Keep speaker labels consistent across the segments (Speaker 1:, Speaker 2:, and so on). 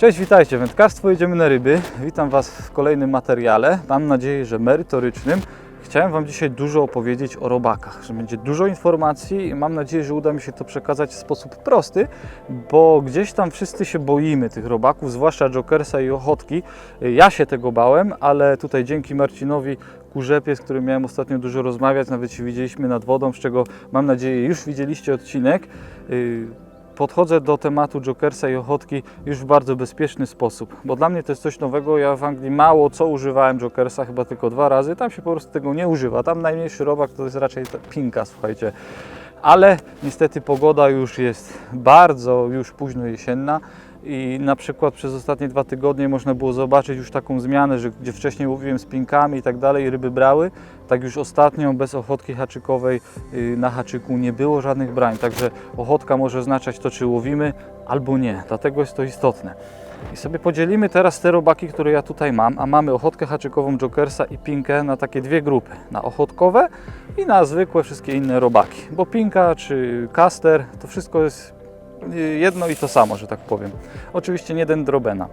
Speaker 1: Cześć, witajcie. Wędkarstwo jedziemy na ryby. Witam Was w kolejnym materiale. Mam nadzieję, że merytorycznym. Chciałem Wam dzisiaj dużo opowiedzieć o robakach, że będzie dużo informacji i mam nadzieję, że uda mi się to przekazać w sposób prosty, bo gdzieś tam wszyscy się boimy tych robaków, zwłaszcza Jokersa i Ochotki. Ja się tego bałem, ale tutaj dzięki Marcinowi Kurzepie, z którym miałem ostatnio dużo rozmawiać, nawet się widzieliśmy nad wodą, z czego mam nadzieję już widzieliście odcinek. Podchodzę do tematu Jokersa i Ochotki już w bardzo bezpieczny sposób, bo dla mnie to jest coś nowego. Ja w Anglii mało co używałem Jokersa, chyba tylko dwa razy. Tam się po prostu tego nie używa. Tam najmniejszy robak to jest raczej pinka, słuchajcie. Ale niestety pogoda już jest bardzo już późno jesienna i na przykład przez ostatnie dwa tygodnie można było zobaczyć już taką zmianę, że gdzie wcześniej łowiłem z pinkami i tak dalej, ryby brały, tak już ostatnio bez ochotki haczykowej yy, na haczyku nie było żadnych brań, także ochotka może oznaczać to, czy łowimy albo nie, dlatego jest to istotne. I sobie podzielimy teraz te robaki, które ja tutaj mam, a mamy ochotkę haczykową Jokersa i pinkę na takie dwie grupy, na ochotkowe i na zwykłe wszystkie inne robaki, bo pinka czy caster to wszystko jest y, jedno i to samo, że tak powiem. Oczywiście nie dendrobena.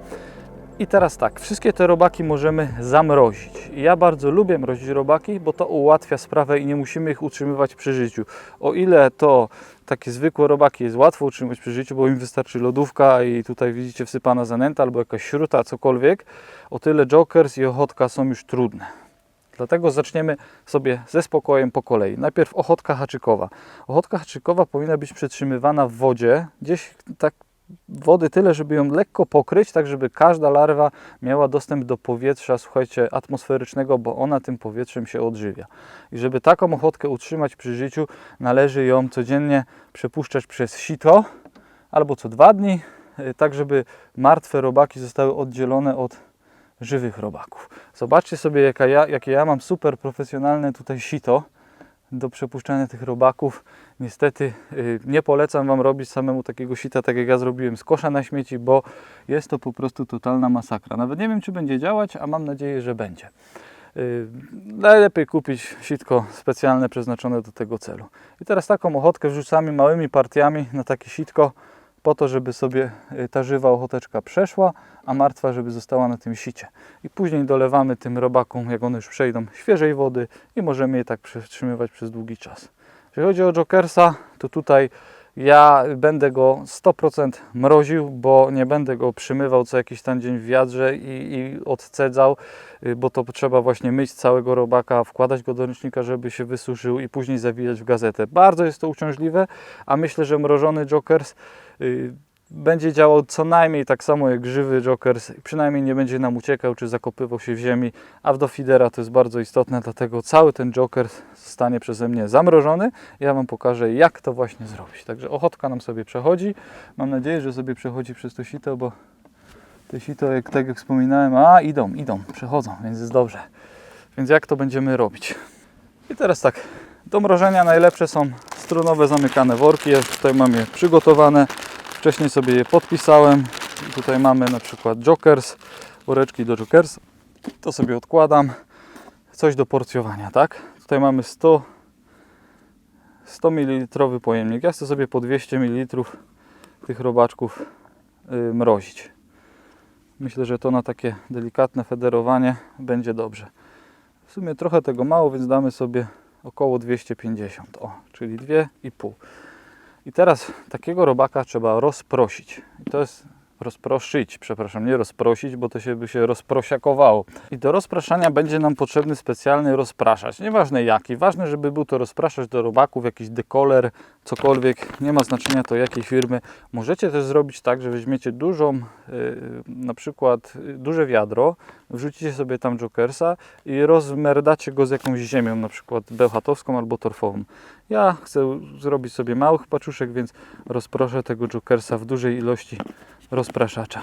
Speaker 1: I teraz tak, wszystkie te robaki możemy zamrozić. Ja bardzo lubię mrozić robaki, bo to ułatwia sprawę i nie musimy ich utrzymywać przy życiu. O ile to takie zwykłe robaki jest łatwo utrzymać przy życiu, bo im wystarczy lodówka i tutaj widzicie wsypana zanęta albo jakaś śruta, cokolwiek, o tyle jokers i ochotka są już trudne. Dlatego zaczniemy sobie ze spokojem po kolei. Najpierw ochotka haczykowa. Ochotka haczykowa powinna być przetrzymywana w wodzie, gdzieś tak wody tyle, żeby ją lekko pokryć, tak żeby każda larwa miała dostęp do powietrza, słuchajcie, atmosferycznego, bo ona tym powietrzem się odżywia. I żeby taką ochotkę utrzymać przy życiu, należy ją codziennie przepuszczać przez sito albo co dwa dni, y, tak żeby martwe robaki zostały oddzielone od żywych robaków. Zobaczcie sobie, jaka ja, jakie ja mam super profesjonalne tutaj sito do przepuszczania tych robaków. Niestety y, nie polecam Wam robić samemu takiego sita, tak jak ja zrobiłem z kosza na śmieci, bo jest to po prostu totalna masakra. Nawet nie wiem, czy będzie działać, a mam nadzieję, że będzie. Y, Najlepiej kupić sitko specjalne przeznaczone do tego celu. I teraz taką ochotkę wrzucamy małymi partiami na takie sitko, po to, żeby sobie y, ta żywa ochoteczka przeszła, a martwa, żeby została na tym sicie. I później dolewamy tym robakom, jak one już przejdą, świeżej wody i możemy je tak przetrzymywać przez długi czas. Jeżeli chodzi o Jokersa, to tutaj ja będę go 100% mroził, bo nie będę go przymywał co jakiś tam dzień w wiadrze i, i odcedzał, y, bo to trzeba właśnie myć całego robaka, wkładać go do ręcznika, żeby się wysuszył i później zawijać w gazetę. Bardzo jest to uciążliwe, a myślę, że mrożony Jokers będzie działał co najmniej tak samo jak żywy Jokers, przynajmniej nie będzie nam uciekał czy zakopywał się w ziemi, a w do feedera to jest bardzo istotne, dlatego cały ten Joker zostanie przeze mnie zamrożony. Ja Wam pokażę jak to właśnie zrobić. Także ochotka nam sobie przechodzi. Mam nadzieję, że sobie przechodzi przez to sito, bo te sito, jak, tak jak wspominałem, a idą, idą, przechodzą, więc jest dobrze. Więc jak to będziemy robić? I teraz tak, do mrożenia najlepsze są strunowe zamykane worki. Ja tutaj mam je przygotowane. Wcześniej sobie je podpisałem. Tutaj mamy na przykład Jokers, woreczki do Jokers. To sobie odkładam. Coś do porcjowania, tak? Tutaj mamy 100, 100 ml pojemnik. Ja chcę sobie po 200 ml tych robaczków yy, mrozić. Myślę, że to na takie delikatne federowanie będzie dobrze. W sumie trochę tego mało, więc damy sobie około 250, o, czyli 2,5. I teraz takiego robaka trzeba rozprosić. I to jest rozproszyć, przepraszam, nie rozprosić, bo to się by się rozprosiakowało. I do rozpraszania będzie nam potrzebny specjalny rozpraszacz. Nieważne jaki, ważne, żeby był to rozpraszacz do robaków, jakiś dekoler, cokolwiek, nie ma znaczenia to jakiej firmy. Możecie też zrobić tak, że weźmiecie dużą, yy, na przykład yy, duże wiadro, wrzucicie sobie tam Jokersa i rozmerdacie go z jakąś ziemią, na przykład bełchatowską albo torfową. Ja chcę zrobić sobie małych paczuszek, więc rozproszę tego Jokersa w dużej ilości rozpraszacza.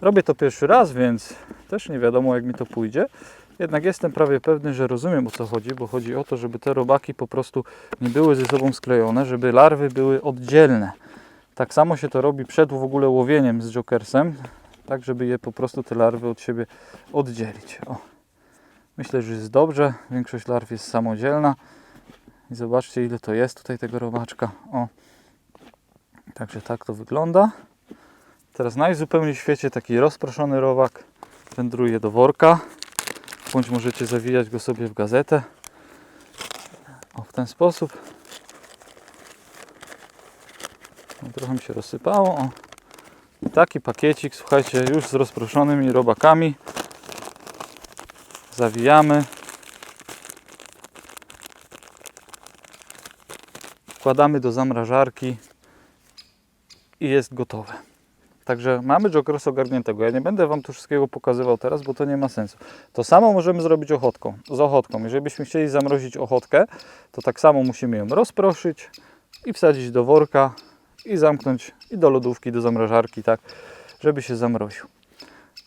Speaker 1: Robię to pierwszy raz, więc też nie wiadomo jak mi to pójdzie. Jednak jestem prawie pewny, że rozumiem o co chodzi, bo chodzi o to, żeby te robaki po prostu nie były ze sobą sklejone, żeby larwy były oddzielne. Tak samo się to robi przed w ogóle łowieniem z Jokersem, tak żeby je po prostu te larwy od siebie oddzielić. O. Myślę, że jest dobrze. Większość larw jest samodzielna. I zobaczcie ile to jest tutaj tego robaczka. O. Także tak to wygląda. Teraz najzupełniej w świecie taki rozproszony robak wędruje do worka, bądź możecie zawijać go sobie w gazetę. O, w ten sposób. No, trochę mi się rozsypało. O. Taki pakiecik, słuchajcie, już z rozproszonymi robakami. Zawijamy. Wkładamy do zamrażarki i jest gotowe. Także mamy Jokersa ogarniętego. Ja nie będę Wam tu wszystkiego pokazywał teraz, bo to nie ma sensu. To samo możemy zrobić ochotką, z ochotką. Jeżeli byśmy chcieli zamrozić ochotkę, to tak samo musimy ją rozproszyć i wsadzić do worka i zamknąć i do lodówki, do zamrażarki, tak, żeby się zamroził.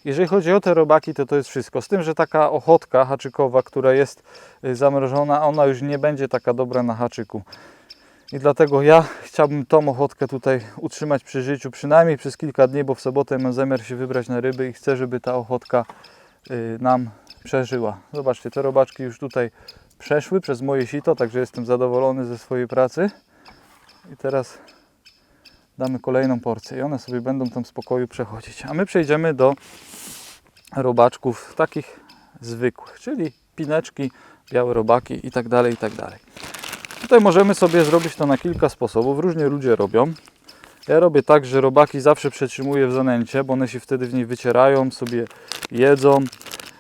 Speaker 1: Jeżeli chodzi o te robaki, to to jest wszystko. Z tym, że taka ochotka haczykowa, która jest y, zamrożona, ona już nie będzie taka dobra na haczyku. I dlatego ja chciałbym tą ochotkę tutaj utrzymać przy życiu przynajmniej przez kilka dni, bo w sobotę mam zamiar się wybrać na ryby i chcę, żeby ta ochotka y, nam przeżyła. Zobaczcie, te robaczki już tutaj przeszły przez moje sito, także jestem zadowolony ze swojej pracy. I teraz damy kolejną porcję i one sobie będą tam w spokoju przechodzić. A my przejdziemy do robaczków takich zwykłych, czyli pineczki, białe robaki i tak dalej, i tak dalej. Tutaj możemy sobie zrobić to na kilka sposobów. Różnie ludzie robią. Ja robię tak, że robaki zawsze przetrzymuję w zanęcie, bo one się wtedy w niej wycierają, sobie jedzą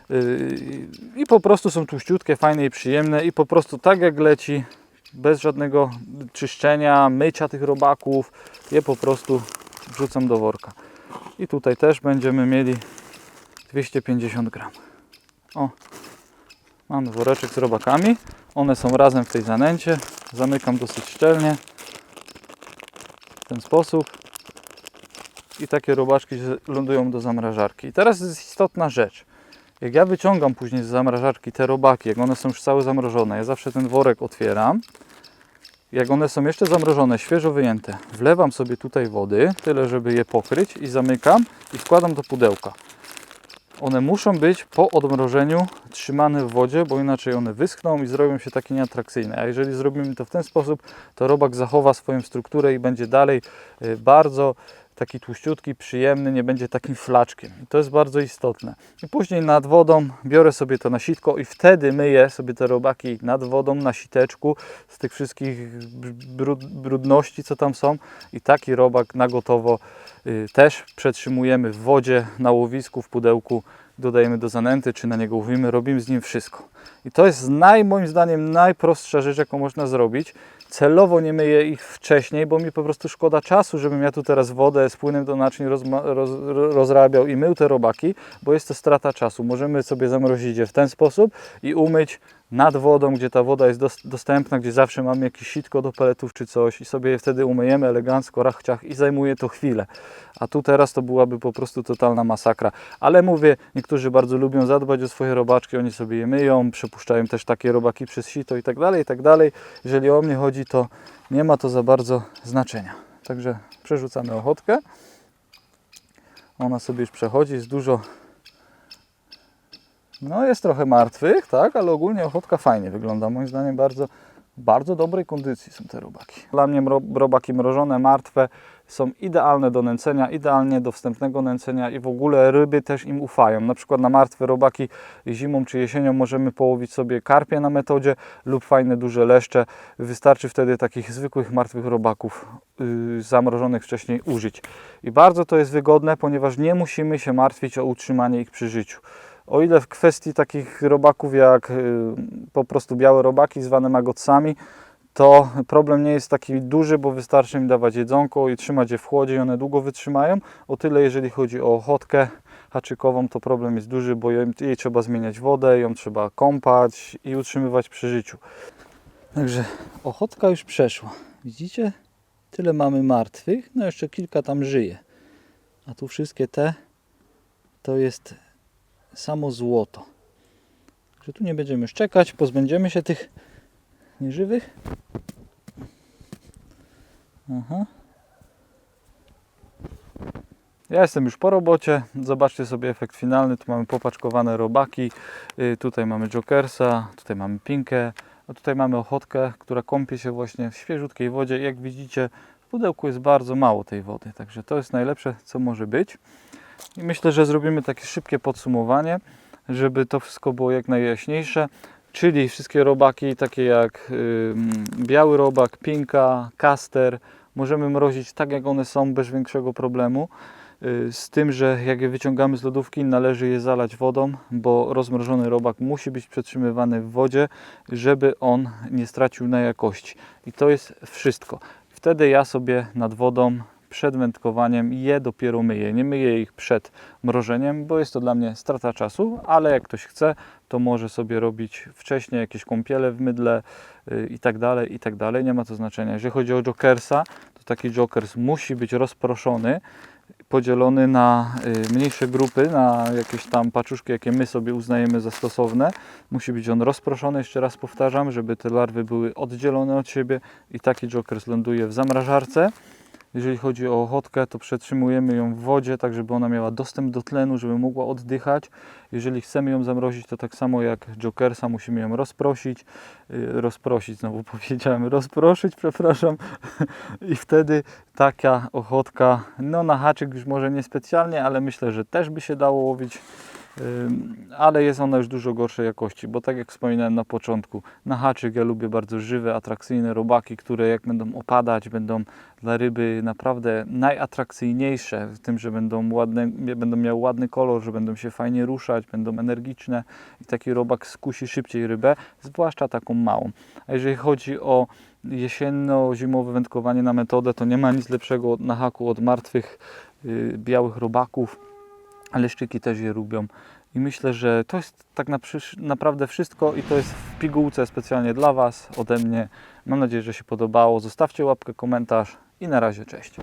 Speaker 1: yy, i po prostu są tłuściutkie, fajne i przyjemne i po prostu tak jak leci, bez żadnego czyszczenia, mycia tych robaków, je po prostu wrzucam do worka. I tutaj też będziemy mieli 250 gram. O, mamy woreczek z robakami. One są razem w tej zanęcie. Zamykam dosyć szczelnie. W ten sposób. I takie robaczki lądują do zamrażarki. I teraz jest istotna rzecz. Jak ja wyciągam później z zamrażarki te robaki, jak one są już całe zamrożone, ja zawsze ten worek otwieram. Jak one są jeszcze zamrożone, świeżo wyjęte, wlewam sobie tutaj wody, tyle żeby je pokryć i zamykam i wkładam do pudełka. One muszą być po odmrożeniu trzymane w wodzie, bo inaczej one wyschną i zrobią się takie nieatrakcyjne. A jeżeli zrobimy to w ten sposób, to robak zachowa swoją strukturę i będzie dalej y, bardzo taki tłuściutki, przyjemny, nie będzie takim flaczkiem. I to jest bardzo istotne. I później nad wodą biorę sobie to na sitko i wtedy myję sobie te robaki nad wodą na siteczku z tych wszystkich brud, brudności, co tam są. I taki robak na gotowo y, też przetrzymujemy w wodzie, na łowisku, w pudełku, dodajemy do zanęty, czy na niego łowimy, robimy z nim wszystko. I to jest naj, moim zdaniem najprostsza rzecz, jaką można zrobić. Celowo nie myję ich wcześniej, bo mi po prostu szkoda czasu, żebym ja tu teraz wodę z płynem do naczyń roz, ro- rozrabiał i mył te robaki, bo jest to strata czasu. Możemy sobie zamrozić je w ten sposób i umyć nad wodą, gdzie ta woda jest dos- dostępna, gdzie zawsze mamy jakieś sitko do peletów czy coś i sobie je wtedy umyjemy elegancko, rachciach i zajmuje to chwilę. A tu teraz to byłaby po prostu totalna masakra. Ale mówię, niektórzy bardzo lubią zadbać o swoje robaczki, oni sobie je myją, przepuszczają też takie robaki przez sito i tak dalej, i tak dalej. Jeżeli o mnie chodzi, to nie ma to za bardzo znaczenia. Także przerzucamy ochotkę. Ona sobie już przechodzi, jest dużo no jest trochę martwych, tak, ale ogólnie ochotka fajnie wygląda. Moim zdaniem bardzo, bardzo dobrej kondycji są te robaki. Dla mnie robaki mrożone, martwe są idealne do nęcenia, idealnie do wstępnego nęcenia i w ogóle ryby też im ufają. Na przykład na martwe robaki zimą czy jesienią możemy połowić sobie karpie na metodzie lub fajne duże leszcze. Wystarczy wtedy takich zwykłych martwych robaków yy, zamrożonych wcześniej użyć. I bardzo to jest wygodne, ponieważ nie musimy się martwić o utrzymanie ich przy życiu. O ile w kwestii takich robaków jak y, po prostu białe robaki zwane magotcami, to problem nie jest taki duży, bo wystarczy im dawać jedzonko i trzymać je w chłodzie i one długo wytrzymają. O tyle jeżeli chodzi o ochotkę haczykową, to problem jest duży, bo jej trzeba zmieniać wodę, ją trzeba kąpać i utrzymywać przy życiu. Także ochotka już przeszła. Widzicie? Tyle mamy martwych, no jeszcze kilka tam żyje. A tu wszystkie te to jest samo złoto. Że tu nie będziemy już czekać, pozbędziemy się tych nieżywych. Aha. Ja jestem już po robocie. Zobaczcie sobie efekt finalny. Tu mamy popaczkowane robaki. Y, Tutaj mamy Jokersa, tutaj mamy Pinkę, a tutaj mamy ochotkę, która kąpie się właśnie w świeżutkiej wodzie. Jak widzicie, pudełku jest bardzo mało tej wody, także to jest najlepsze, co może być. I myślę, że zrobimy takie szybkie podsumowanie, żeby to wszystko było jak najjaśniejsze. Czyli wszystkie robaki, takie jak biały robak, pinka, kaster, możemy mrozić tak, jak one są, bez większego problemu. Y, Z tym, że jak je wyciągamy z lodówki, należy je zalać wodą, bo rozmrożony robak musi być przetrzymywany w wodzie, żeby on nie stracił na jakości. I to jest wszystko. Wtedy ja sobie nad wodą przed wędkowaniem je dopiero myję. Nie myję ich przed mrożeniem, bo jest to dla mnie strata czasu, ale jak ktoś chce, to może sobie robić wcześniej jakieś kąpiele w mydle y, i tak dalej, i tak dalej. Nie ma to znaczenia. Jeżeli chodzi o jokersa, to taki jokers musi być rozproszony, podzielony na y, mniejsze grupy, na jakieś tam paczuszki, jakie my sobie uznajemy za stosowne. Musi być on rozproszony, jeszcze raz powtarzam, żeby te larwy były oddzielone od siebie i taki jokers ląduje w zamrażarce. Jeżeli chodzi o ochotkę, to przetrzymujemy ją w wodzie, tak żeby ona miała dostęp do tlenu, żeby mogła oddychać. Jeżeli chcemy ją zamrozić, to tak samo jak jokersa musimy ją rozprosić. Yy, rozprosić, znowu powiedziałem, rozproszyć, przepraszam. I wtedy taka ochotka, no na haczyk już może niespecjalnie, ale myślę, że też by się dało łowić. Ale jest ona już dużo gorszej jakości, bo tak jak wspominałem na początku, na haczyk ja lubię bardzo żywe, atrakcyjne robaki, które jak będą opadać, będą dla ryby naprawdę najatrakcyjniejsze w tym, że będą, ładne, będą miały ładny kolor, że będą się fajnie ruszać, będą energiczne i taki robak skusi szybciej rybę, zwłaszcza taką małą. A jeżeli chodzi o jesienno-zimowe wędkowanie na metodę, to nie ma nic lepszego na haku od martwych y, białych robaków, ale szczyki też je lubią. I myślę, że to jest tak naprawdę wszystko i to jest w pigułce specjalnie dla Was, ode mnie. Mam nadzieję, że się podobało. Zostawcie łapkę, komentarz i na razie, cześć.